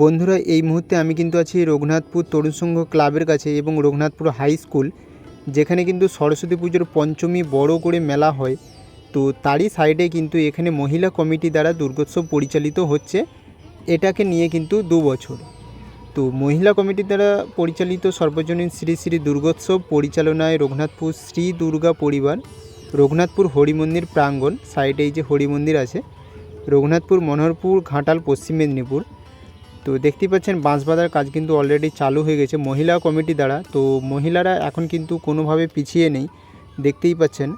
বন্ধুরা, এই মুহূর্তে আমি কিন্তু আছি রঘুনাথপুর তরুণ সংঘ ক্লাবের কাছে এবং রঘুনাথপুর হাই স্কুল, যেখানে কিন্তু সরস্বতী পুজোর পঞ্চমী বড় করে মেলা হয়। তো তারই সাইডে কিন্তু এখানে মহিলা কমিটি দ্বারা দুর্গোৎসব পরিচালিত হচ্ছে। এটাকে নিয়ে কিন্তু দু বছর। তো মহিলা কমিটির দ্বারা পরিচালিত সর্বজনীন শ্রী শ্রী দুর্গোৎসব পরিচালনায় রঘুনাথপুর শ্রী দুর্গা পরিবার, রঘুনাথপুর হরিমন্দির প্রাঙ্গণ, সাইডে এই যে হরিমন্দির আছে, রঘুনাথপুর মনোহরপুর ঘাটাল পশ্চিম মেদিনীপুর তো দেখতেই পাচ্ছেন বাঁশ বাঁধার কাজ কিন্তু অলরেডি চালু হয়ে গেছে মহিলা কমিটি দ্বারা। তো মহিলারা এখন কিন্তু কোনোভাবে পিছিয়ে নেই, দেখতেই পাচ্ছেন।